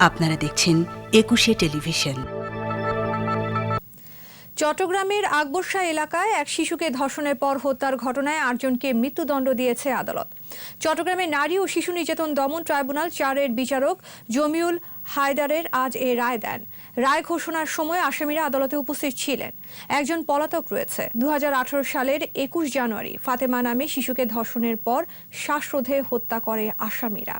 আপনারা দেখছেন একুশে টেলিভিশন। চট্টগ্রামের আকবরশাহ এলাকায় এক শিশুকে ধর্ষণের পর হত্যার ঘটনায় আটজনকে মৃত্যুদণ্ড দিয়েছে আদালত। চট্টগ্রামের নারী ও শিশু নির্যাতন দমন ট্রাইব্যুনাল চারের বিচারক জমিউল হায়দারের আজ এ রায় দেন। রায় ঘোষণার সময় আসামিরা আদালতে উপস্থিত ছিলেন। একজন পলাতক রয়েছে। দু হাজার আঠারো সালের একুশ জানুয়ারি ফাতেমা নামে শিশুকে ধর্ষণের পর শ্বাসরোধে হত্যা করে আসামিরা।